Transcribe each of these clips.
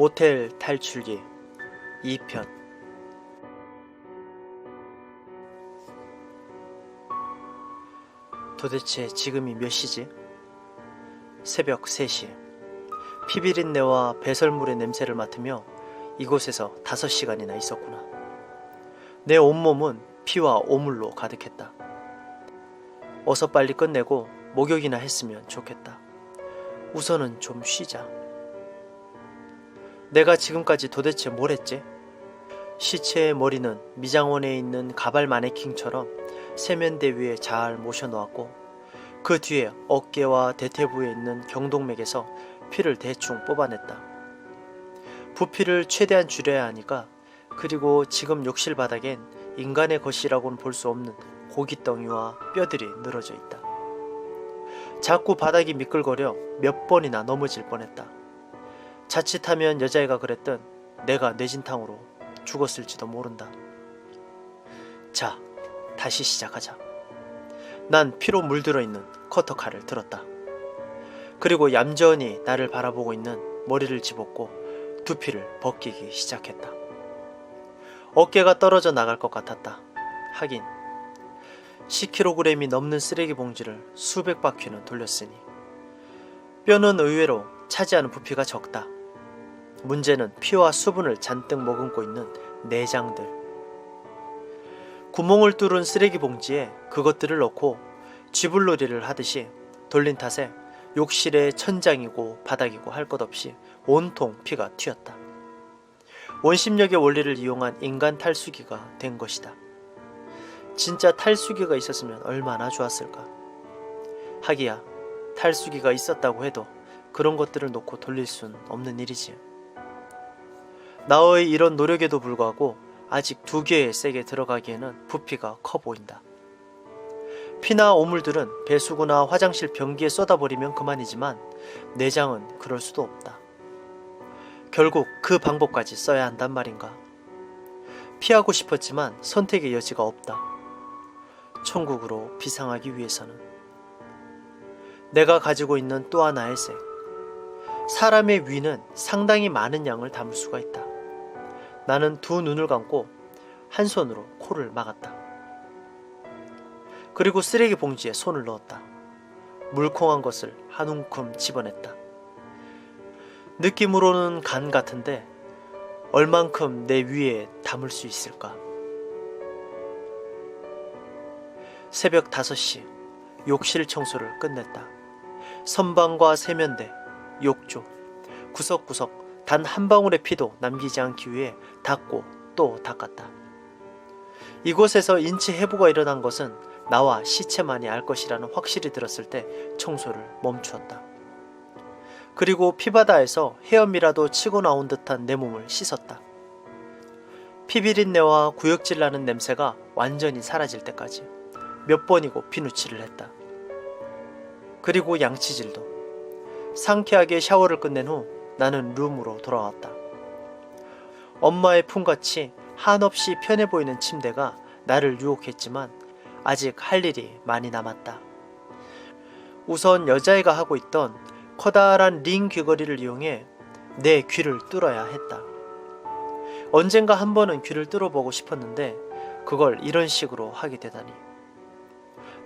모텔 탈출기 2편 도대체 지금이 몇 시지? 새벽 3시 피비린내와 배설물의 냄새를 맡으며 이곳에서 5시간이나 있었구나. 내 온몸은 피와 오물로 가득했다. 어서 빨리 끝내고 목욕이나 했으면 좋겠다. 우선은 좀 쉬자. 내가 지금까지 도대체 뭘 했지? 시체의 머리는 미장원에 있는 가발 마네킹처럼 세면대 위에 잘 모셔놓았고 그 뒤에 어깨와 대퇴부에 있는 경동맥에서 피를 대충 뽑아냈다. 부피를 최대한 줄여야 하니까 그리고 지금 욕실 바닥엔 인간의 것이라고는 볼 수 없는 고깃덩이와 뼈들이 늘어져 있다. 자꾸 바닥이 미끌거려 몇 번이나 넘어질 뻔했다. 자칫하면 여자애가 그랬던 내가 뇌진탕으로 죽었을지도 모른다. 자, 다시 시작하자. 난 피로 물들어 있는 커터칼을 들었다. 그리고 얌전히 나를 바라보고 있는 머리를 집었고 두피를 벗기기 시작했다. 어깨가 떨어져 나갈 것 같았다. 하긴 10kg이 넘는 쓰레기 봉지를 수백 바퀴는 돌렸으니 뼈는 의외로 차지하는 부피가 적다. 문제는 피와 수분을 잔뜩 머금고 있는 내장들. 구멍을 뚫은 쓰레기 봉지에 그것들을 넣고 쥐불놀이를 하듯이 돌린 탓에 욕실의 천장이고 바닥이고 할 것 없이 온통 피가 튀었다. 원심력의 원리를 이용한 인간 탈수기가 된 것이다. 진짜 탈수기가 있었으면 얼마나 좋았을까. 하기야, 탈수기가 있었다고 해도 그런 것들을 놓고 돌릴 순 없는 일이지. 나의 이런 노력에도 불구하고 아직 두 개의 색에 들어가기에는 부피가 커 보인다. 피나 오물들은 배수구나 화장실 변기에 쏟아버리면 그만이지만 내장은 그럴 수도 없다. 결국 그 방법까지 써야 한단 말인가. 피하고 싶었지만 선택의 여지가 없다. 천국으로 비상하기 위해서는. 내가 가지고 있는 또 하나의 색. 사람의 위는 상당히 많은 양을 담을 수가 있다. 나는 두 눈을 감고 한 손으로 코를 막았다. 그리고 쓰레기 봉지에 손을 넣었다. 물컹한 것을 한 움큼 집어냈다. 느낌으로는 간 같은데 얼만큼 내 위에 담을 수 있을까? 새벽 5시 욕실 청소를 끝냈다. 선방과 세면대, 욕조, 구석구석 단 한 방울의 피도 남기지 않기 위해 닦고 또 닦았다. 이곳에서 인체 해부가 일어난 것은 나와 시체만이 알 것이라는 확실히 들었을 때 청소를 멈추었다. 그리고 피바다에서 헤엄이라도 치고 나온 듯한 내 몸을 씻었다. 피비린내와 구역질 나는 냄새가 완전히 사라질 때까지 몇 번이고 피누치를 했다. 그리고 양치질도 상쾌하게 샤워를 끝낸 후 나는 룸으로 돌아왔다. 엄마의 품같이 한없이 편해 보이는 침대가 나를 유혹했지만 아직 할 일이 많이 남았다. 우선 여자애가 하고 있던 커다란 링 귀걸이를 이용해 내 귀를 뚫어야 했다. 언젠가 한 번은 귀를 뚫어보고 싶었는데 그걸 이런 식으로 하게 되다니.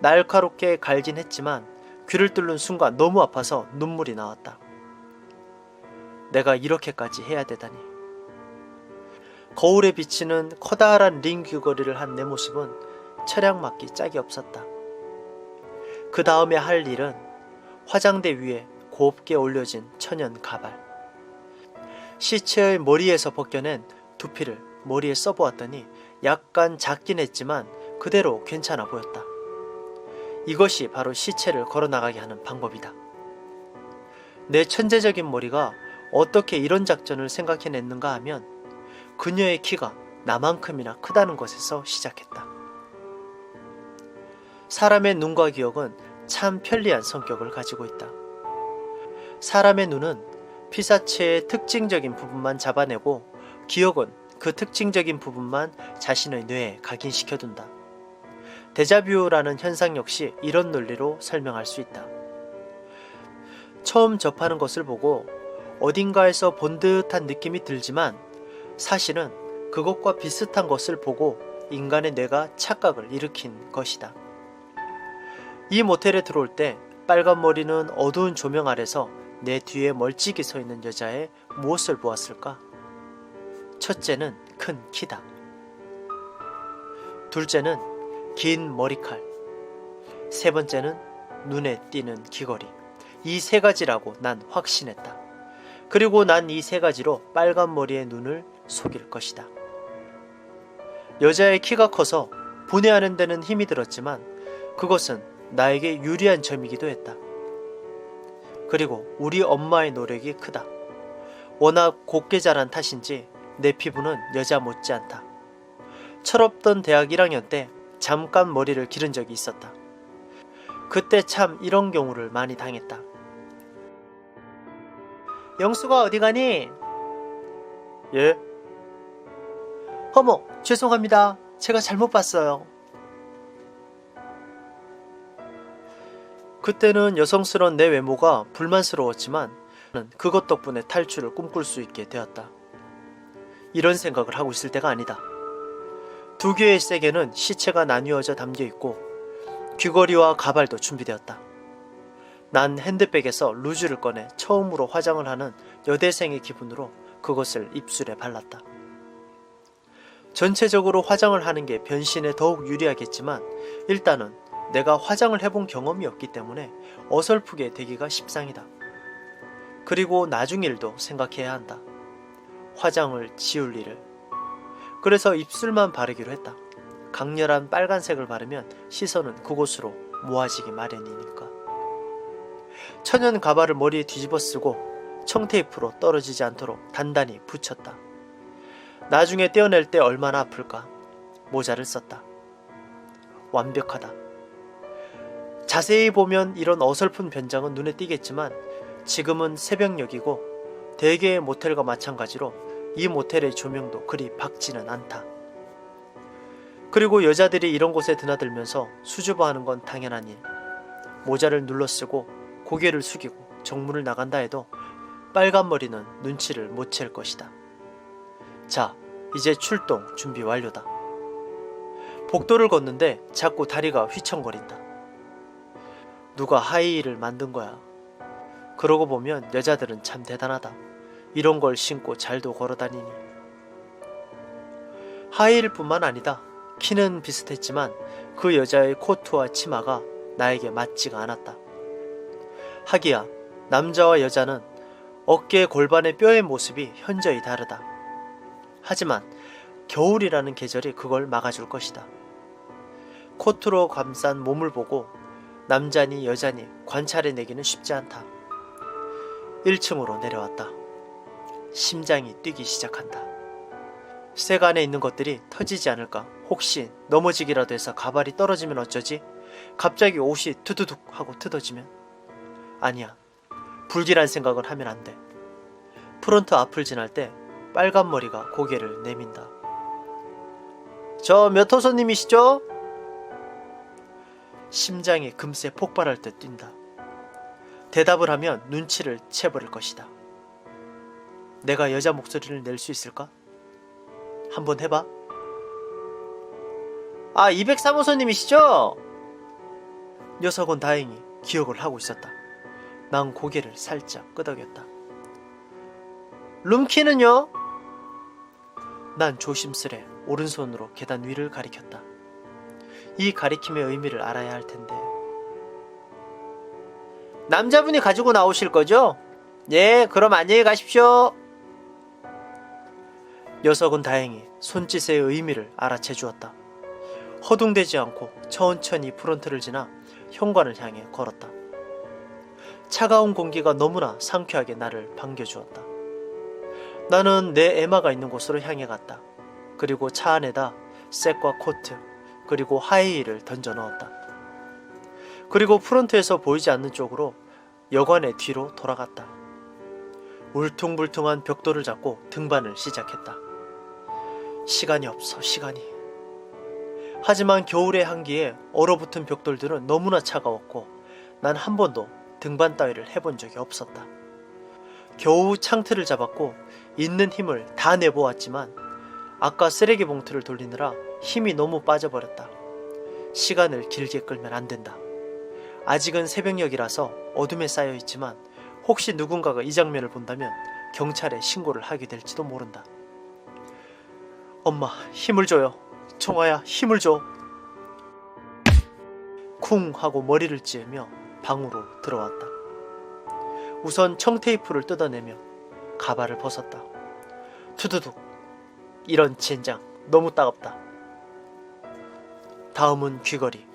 날카롭게 갈긴 했지만 귀를 뚫는 순간 너무 아파서 눈물이 나왔다. 내가 이렇게까지 해야 되다니. 거울에 비치는 커다란 링 귀걸이를 한 내 모습은 철양 맞기 짝이 없었다. 그 다음에 할 일은 화장대 위에 곱게 올려진 천연 가발. 시체의 머리에서 벗겨낸 두피를 머리에 써보았더니 약간 작긴 했지만 그대로 괜찮아 보였다. 이것이 바로 시체를 걸어나가게 하는 방법이다. 내 천재적인 머리가 어떻게 이런 작전을 생각해냈는가 하면 그녀의 키가 나만큼이나 크다는 것에서 시작했다. 사람의 눈과 기억은 참 편리한 성격을 가지고 있다. 사람의 눈은 피사체의 특징적인 부분만 잡아내고 기억은 그 특징적인 부분만 자신의 뇌에 각인시켜둔다. 데자뷰라는 현상 역시 이런 논리로 설명할 수 있다. 처음 접하는 것을 보고 어딘가에서 본 듯한 느낌이 들지만 사실은 그것과 비슷한 것을 보고 인간의 뇌가 착각을 일으킨 것이다. 이 모텔에 들어올 때 빨간 머리는 어두운 조명 아래서 내 뒤에 멀찍이 서 있는 여자의 무엇을 보았을까? 첫째는 큰 키다. 둘째는 긴 머리칼. 세 번째는 눈에 띄는 귀걸이. 이 세 가지라고 난 확신했다. 그리고 난 이 세 가지로 빨간 머리의 눈을 속일 것이다. 여자의 키가 커서 분해하는 데는 힘이 들었지만 그것은 나에게 유리한 점이기도 했다. 그리고 우리 엄마의 노력이 크다. 워낙 곱게 자란 탓인지 내 피부는 여자 못지않다. 철없던 대학 1학년 때 잠깐 머리를 기른 적이 있었다. 그때 참 이런 경우를 많이 당했다. 영수가 어디 가니? 예? 어머, 죄송합니다. 제가 잘못 봤어요. 그때는 여성스러운 내 외모가 불만스러웠지만 그것 덕분에 탈출을 꿈꿀 수 있게 되었다. 이런 생각을 하고 있을 때가 아니다. 두 개의 세계는 시체가 나뉘어져 담겨 있고 귀걸이와 가발도 준비되었다. 난 핸드백에서 루즈를 꺼내 처음으로 화장을 하는 여대생의 기분으로 그것을 입술에 발랐다. 전체적으로 화장을 하는 게 변신에 더욱 유리하겠지만 일단은 내가 화장을 해본 경험이 없기 때문에 어설프게 되기가 십상이다. 그리고 나중 일도 생각해야 한다. 화장을 지울 일을. 그래서 입술만 바르기로 했다. 강렬한 빨간색을 바르면 시선은 그곳으로 모아지기 마련이니까. 천연 가발을 머리에 뒤집어 쓰고 청테이프로 떨어지지 않도록 단단히 붙였다. 나중에 떼어낼 때 얼마나 아플까? 모자를 썼다. 완벽하다. 자세히 보면 이런 어설픈 변장은 눈에 띄겠지만 지금은 새벽녘이고 대개의 모텔과 마찬가지로 이 모텔의 조명도 그리 밝지는 않다. 그리고 여자들이 이런 곳에 드나들면서 수줍어하는 건 당연한 일. 모자를 눌러 쓰고 고개를 숙이고 정문을 나간다 해도 빨간 머리는 눈치를 못 챌 것이다. 자, 이제 출동 준비 완료다. 복도를 걷는데 자꾸 다리가 휘청거린다. 누가 하이힐을 만든 거야. 그러고 보면 여자들은 참 대단하다. 이런 걸 신고 잘도 걸어 다니니. 하이힐뿐만 아니다. 키는 비슷했지만 그 여자의 코트와 치마가 나에게 맞지가 않았다. 하기야, 남자와 여자는 어깨 골반의 뼈의 모습이 현저히 다르다. 하지만 겨울이라는 계절이 그걸 막아줄 것이다. 코트로 감싼 몸을 보고 남자니 여자니 관찰해내기는 쉽지 않다. 1층으로 내려왔다. 심장이 뛰기 시작한다. 세간에 있는 것들이 터지지 않을까? 혹시 넘어지기라도 해서 가발이 떨어지면 어쩌지? 갑자기 옷이 투두둑 하고 뜯어지면? 아니야. 불길한 생각을 하면 안 돼. 프론트 앞을 지날 때 빨간 머리가 고개를 내민다. 저 몇 호선님이시죠? 심장이 금세 폭발할 듯 뛴다. 대답을 하면 눈치를 채버릴 것이다. 내가 여자 목소리를 낼 수 있을까? 한번 해봐. 아, 203호선님이시죠? 녀석은 다행히 기억을 하고 있었다. 난 고개를 살짝 끄덕였다. 룸키는요? 난 조심스레 오른손으로 계단 위를 가리켰다. 이 가리킴의 의미를 알아야 할 텐데. 남자분이 가지고 나오실 거죠? 예, 그럼 안녕히 가십시오. 녀석은 다행히 손짓의 의미를 알아채 주었다. 허둥대지 않고 천천히 프론트를 지나 현관을 향해 걸었다. 차가운 공기가 너무나 상쾌하게 나를 반겨주었다. 나는 내 에마가 있는 곳으로 향해 갔다. 그리고 차 안에다 색과 코트, 그리고 하이힐을 던져 넣었다. 그리고 프론트에서 보이지 않는 쪽으로 여관의 뒤로 돌아갔다. 울퉁불퉁한 벽돌을 잡고 등반을 시작했다. 시간이 없어, 시간이. 하지만 겨울의 한기에 얼어붙은 벽돌들은 너무나 차가웠고 난 한 번도 등반 따위를 해본 적이 없었다. 겨우 창틀을 잡았고 있는 힘을 다 내보았지만 아까 쓰레기 봉투를 돌리느라 힘이 너무 빠져버렸다. 시간을 길게 끌면 안 된다. 아직은 새벽녘이라서 어둠에 쌓여 있지만 혹시 누군가가 이 장면을 본다면 경찰에 신고를 하게 될지도 모른다. 엄마, 힘을 줘요. 청아야, 힘을 줘. 쿵 하고 머리를 찌으며 방으로 들어왔다. 우선 청테이프를 뜯어내며 가발을 벗었다. 투두둑. 이런 젠장 너무 따갑다. 다음은 귀걸이.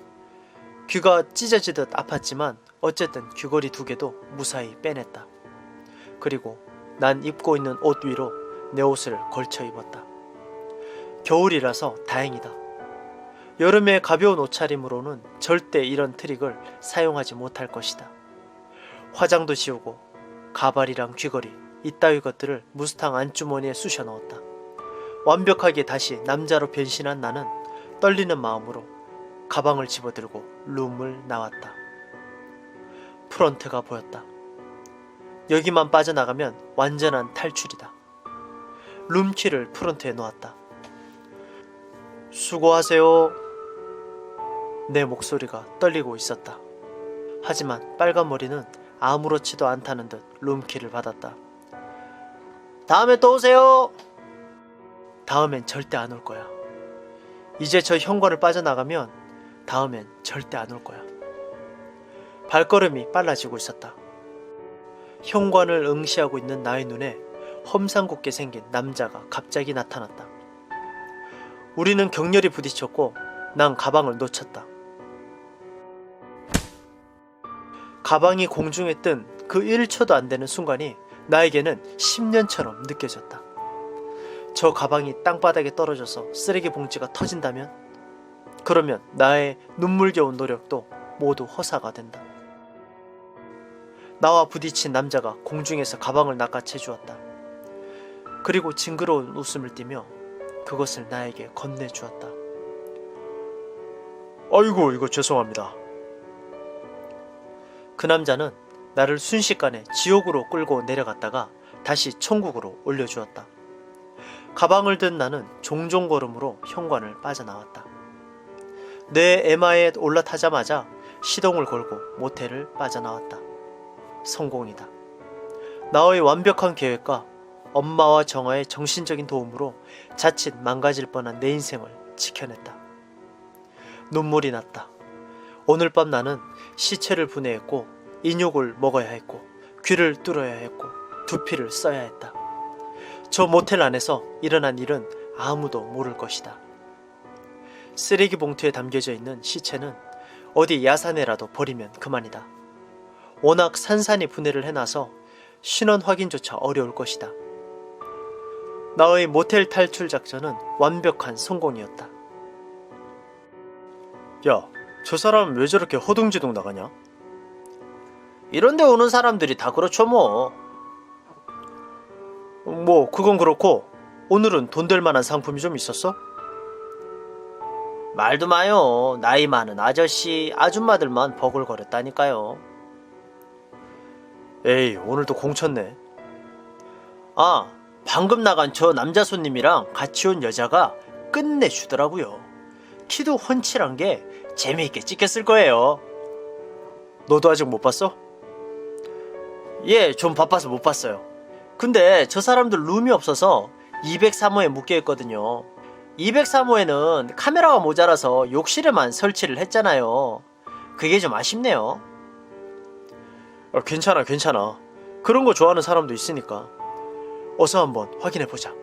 귀가 찢어지듯 아팠지만 어쨌든 귀걸이 두 개도 무사히 빼냈다. 그리고 난 입고 있는 옷 위로 내 옷을 걸쳐 입었다. 겨울이라서 다행이다. 여름에 가벼운 옷차림으로는 절대 이런 트릭을 사용하지 못할 것이다. 화장도 지우고 가발이랑 귀걸이 이따위 것들을 무스탕 안주머니에 쑤셔 넣었다. 완벽하게 다시 남자로 변신한 나는 떨리는 마음으로 가방을 집어들고 룸을 나왔다. 프런트가 보였다. 여기만 빠져나가면 완전한 탈출이다. 룸키를 프런트에 놓았다. 수고하세요. 내 목소리가 떨리고 있었다. 하지만 빨간 머리는 아무렇지도 않다는 듯 룸키를 받았다. 다음에 또 오세요. 다음엔 절대 안 올 거야. 이제 저 현관을 빠져나가면 다음엔 절대 안 올 거야. 발걸음이 빨라지고 있었다. 현관을 응시하고 있는 나의 눈에 험상궂게 생긴 남자가 갑자기 나타났다. 우리는 격렬히 부딪혔고 난 가방을 놓쳤다. 가방이 공중에 뜬 그 1초도 안 되는 순간이 나에게는 10년처럼 느껴졌다. 저 가방이 땅바닥에 떨어져서 쓰레기 봉지가 터진다면? 그러면 나의 눈물겨운 노력도 모두 허사가 된다. 나와 부딪힌 남자가 공중에서 가방을 낚아채 주었다. 그리고 징그러운 웃음을 띠며 그것을 나에게 건네 주었다. 아이고, 이거 죄송합니다. 그 남자는 나를 순식간에 지옥으로 끌고 내려갔다가 다시 천국으로 올려주었다. 가방을 든 나는 종종 걸음으로 현관을 빠져나왔다. 내 에마에 올라타자마자 시동을 걸고 모텔을 빠져나왔다. 성공이다. 나의 완벽한 계획과 엄마와 정아의 정신적인 도움으로 자칫 망가질 뻔한 내 인생을 지켜냈다. 눈물이 났다. 오늘 밤 나는 시체를 분해했고 인육을 먹어야 했고 귀를 뚫어야 했고 두피를 써야 했다. 저 모텔 안에서 일어난 일은 아무도 모를 것이다. 쓰레기 봉투에 담겨져 있는 시체는 어디 야산에라도 버리면 그만이다. 워낙 산산이 분해를 해놔서 신원 확인조차 어려울 것이다. 나의 모텔 탈출 작전은 완벽한 성공이었다. 야, 저 사람 왜 저렇게 허둥지둥 나가냐? 이런데 오는 사람들이 다 그렇죠 뭐. 뭐 그건 그렇고 오늘은 돈 될 만한 상품이 좀 있었어? 말도 마요. 나이 많은 아저씨, 아줌마들만 버글거렸다니까요. 에이, 오늘도 공쳤네. 아, 방금 나간 저 남자 손님이랑 같이 온 여자가 끝내주더라고요. 키도 훤칠한 게 재미있게 찍혔을 거예요. 너도 아직 못 봤어? 예, 좀 바빠서 못 봤어요. 근데 저 사람들 룸이 없어서 203호에 묶여 있거든요. 203호에는 카메라가 모자라서 욕실에만 설치를 했잖아요. 그게 좀 아쉽네요. 아, 괜찮아, 괜찮아. 그런 거 좋아하는 사람도 있으니까. 어서 한번 확인해 보자.